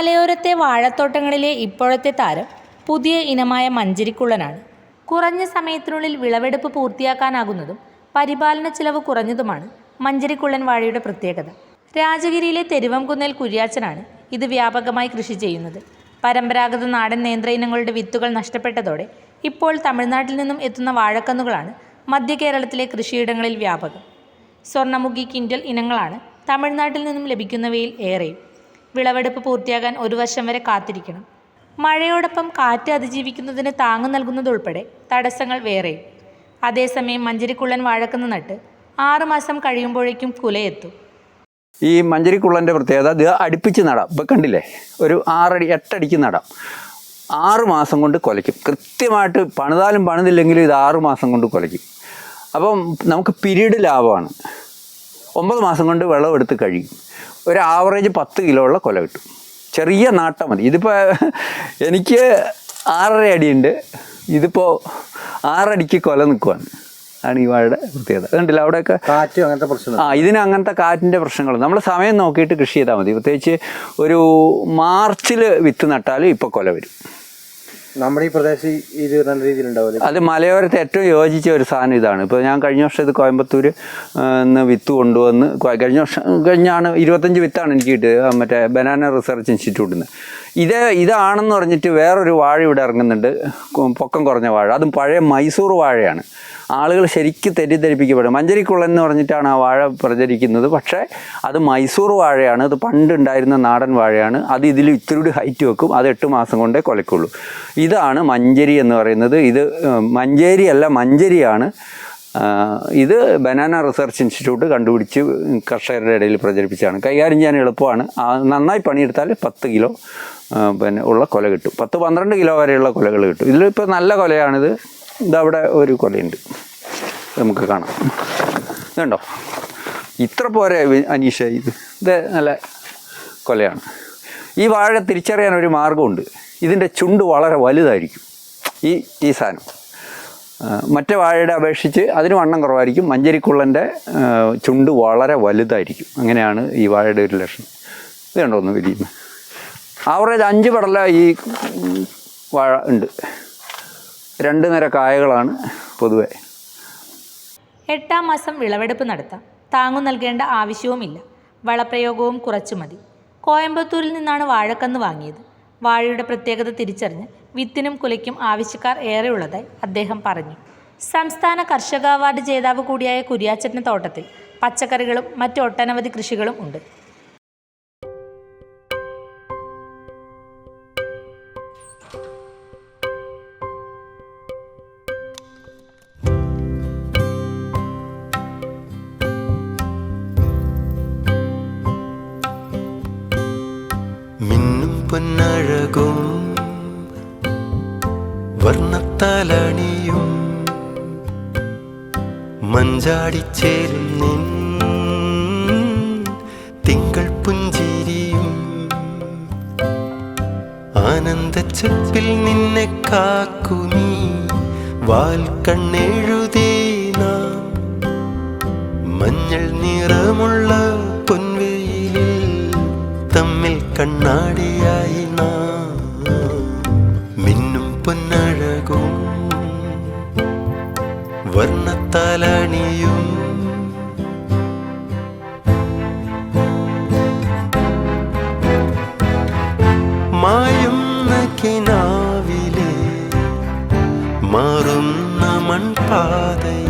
മലയോരത്തെ വാഴത്തോട്ടങ്ങളിലെ ഇപ്പോഴത്തെ താരം പുതിയ ഇനമായ മഞ്ചരിക്കുള്ളനാണ്. കുറഞ്ഞ സമയത്തിനുള്ളിൽ വിളവെടുപ്പ് പൂർത്തിയാക്കാനാകുന്നതും പരിപാലന ചിലവ് കുറഞ്ഞതുമാണ് മഞ്ചരിക്കുള്ളൻ വാഴയുടെ പ്രത്യേകത. രാജഗിരിയിലെ തെരുവംകുന്നൽ കുര്യാച്ചനാണ് ഇത് വ്യാപകമായി കൃഷി ചെയ്യുന്നത്. പരമ്പരാഗത നാടൻ നേന്ത്ര ഇനങ്ങളുടെ വിത്തുകൾ നഷ്ടപ്പെട്ടതോടെ ഇപ്പോൾ തമിഴ്നാട്ടിൽ നിന്നും എത്തുന്ന വാഴക്കന്നുകളാണ് മധ്യ കേരളത്തിലെ കൃഷിയിടങ്ങളിൽ വ്യാപകം. സ്വർണമുഖി കിൻഡൽ ഇനങ്ങളാണ് തമിഴ്നാട്ടിൽ നിന്നും ലഭിക്കുന്നവയിൽ ഏറെയും. വിളവെടുപ്പ് പൂർത്തിയാകാൻ ഒരു വർഷം വരെ കാത്തിരിക്കണം. മഴയോടൊപ്പം കാറ്റ് അതിജീവിക്കുന്നതിന് താങ്ങു നൽകുന്നതുൾപ്പെടെ തടസ്സങ്ങൾ വേറെ. അതേസമയം മഞ്ചരിക്കുള്ളൻ വാഴക്കുന്ന നട്ട് ആറുമാസം കഴിയുമ്പോഴേക്കും കുലയെത്തും. ഈ മഞ്ചരിക്കുള്ളന്റെ പ്രത്യേകത ഇത് അടുപ്പിച്ച് നടാം. ഇപ്പം കണ്ടില്ലേ? ഒരു ആറടി എട്ടടിക്ക് നടാം. ആറ് മാസം കൊണ്ട് കൊലയ്ക്കും. കൃത്യമായിട്ട് പണിതാലും പണിതില്ലെങ്കിലും ഇത് ആറ് മാസം കൊണ്ട് കൊലയ്ക്കും. അപ്പം നമുക്ക് പിരീഡ് ലാഭമാണ്. ഒമ്പത് മാസം കൊണ്ട് വിളവെടുത്ത് കഴിയും ഒരു ആവറേജ് പത്ത് കിലോ ഉള്ള കൊല കിട്ടും. ചെറിയ നാട്ടം മതി. ഇതിപ്പോൾ എനിക്ക് ആറര അടിയുണ്ട്. ഇതിപ്പോൾ ആറടിക്ക് കൊല നിൽക്കുവാണ് ആണ് ഈ വാഴയുടെ പ്രത്യേകത. കണ്ടില്ല അവിടെയൊക്കെ? കാറ്റ് അങ്ങനത്തെ പ്രശ്നം ആ ഇതിന് അങ്ങനത്തെ കാറ്റിന്റെ പ്രശ്നങ്ങൾ നമ്മൾ സമയം നോക്കിയിട്ട് കൃഷി ചെയ്താൽ മതി. പ്രത്യേകിച്ച് ഒരു മാർച്ചിൽ വിത്ത് നട്ടാൽ ഇപ്പോൾ കൊല വരും. നമ്മുടെ ഈ പ്രദേശം ഇത് നല്ല രീതിയിൽ ഉണ്ടാവില്ല? അത് മലയോരത്ത് ഏറ്റവും യോജിച്ച ഒരു സാധനം ഇതാണ്. ഇപ്പോൾ ഞാൻ കഴിഞ്ഞ വർഷം ഇത് കോയമ്പത്തൂർ നിന്ന് വിത്ത് കൊണ്ടുവന്ന് കഴിഞ്ഞ വർഷം കഴിഞ്ഞാണ് ഇരുപത്തഞ്ച് വിത്താണ് എനിക്ക് കിട്ടിയത്. മറ്റേ ബനാന റിസർച്ച് ഇൻസ്റ്റിറ്റ്യൂട്ടിൽ നിന്ന് ഇത് ഇതാണെന്ന് പറഞ്ഞിട്ട് വേറൊരു വാഴ ഇവിടെ ഇറങ്ങുന്നുണ്ട്. പൊക്കം കുറഞ്ഞ വാഴ. അതും പഴയ മൈസൂർ വാഴയാണ്. ആളുകൾ ശരിക്കും തെറ്റിദ്ധരിപ്പിക്കപ്പെടും. മഞ്ചരിക്കുള്ളൻ എന്ന് പറഞ്ഞിട്ടാണ് ആ വാഴ പ്രചരിക്കുന്നത്. പക്ഷേ അത് മൈസൂർ വാഴയാണ്. അത് പണ്ടുണ്ടായിരുന്ന നാടൻ വാഴയാണ്. അത് ഇതിൽ ഇത്തിരി ഹൈറ്റ് വെക്കും. അത് എട്ട് മാസം കൊണ്ടേ കൊലക്കുള്ളൂ. ഇതാണ് മഞ്ചരി എന്ന് പറയുന്നത്. ഇത് മഞ്ചേരിയല്ല മഞ്ചരിയാണ്. ഇത് ബനാന റിസർച്ച് ഇൻസ്റ്റിറ്റ്യൂട്ട് കണ്ടുപിടിച്ച് കർഷകരുടെ ഇടയിൽ പ്രചരിപ്പിച്ചാണ് കൈകാര്യം ചെയ്യാൻ എളുപ്പമാണ്. നന്നായി പണിയെടുത്താൽ പത്ത് കിലോ പിന്നെ ഉള്ള കൊല കിട്ടും. പത്ത് പന്ത്രണ്ട് കിലോ വരെയുള്ള കൊലകൾ കിട്ടും. ഇതിലിപ്പോൾ നല്ല കൊലയാണിത്. ഇതവിടെ ഒരു കൊലയുണ്ട്. നമുക്ക് കാണാം. ഇതുണ്ടോ? ഇത്ര പോരെ അനീഷ ഇത്? ഇത് നല്ല കൊലയാണ്. ഈ വാഴ തിരിച്ചറിയാൻ ഒരു മാർഗമുണ്ട് ഇതിന്റെ ചുണ്ട് വളരെ വലുതായിരിക്കും. ഈ ഈ സാധനം. മറ്റേ വാഴയുടെ അപേക്ഷിച്ച് അതിന് വണ്ണം കുറവായിരിക്കും. മഞ്ചരിക്കുള്ളന്റെ ചുണ്ട് വളരെ വലുതായിരിക്കും. അങ്ങനെയാണ് ഈ വാഴയുടെ ഒരു ലക്ഷണം. ഇത് കണ്ടോ ഒന്ന് വിരിയുന്നത് ആവറേജ് അഞ്ച് പടല ഈ വാഴ ഉണ്ട്. രണ്ട് നിര കായകളാണ് പൊതുവെ. എട്ടാം മാസം വിളവെടുപ്പ് നടത്താം. താങ്ങു നൽകേണ്ട ആവശ്യവുമില്ല. വളപ്രയോഗവും കുറച്ചു മതി. കോയമ്പത്തൂരിൽ നിന്നാണ് വാഴക്കന്ന് വാങ്ങിയത്. വാഴയുടെ പ്രത്യേകത തിരിച്ചറിഞ്ഞ് വിത്തിനും കുലയ്ക്കും ആവശ്യക്കാർ ഏറെയുള്ളതായി അദ്ദേഹം പറഞ്ഞു. സംസ്ഥാന കർഷക അവാർഡ് ജേതാവ് കൂടിയായ കുര്യാച്ചന്റെ തോട്ടത്തിൽ പച്ചക്കറികളും മറ്റൊട്ടനവധി കൃഷികളും ഉണ്ട്. പൊന്നഴകും വർണത്താലണിയും മഞ്ചാടിച്ചേരും നിൻ തിങ്കൾ പുഞ്ചിരിയും. ആനന്ദച്ചപ്പിൽ നിന്നെ കാക്കുനി വാൽ കണ്ണെഴുതേ മഞ്ഞൾ നിറമുള്ള പൊൻവെയിലിൽ തമ്മിൽ കണ്ണാടിയായി വർണത്താലണിയും. മായുന്ന കിനാവിലെ മാറുന്ന മൺപാതയിൽ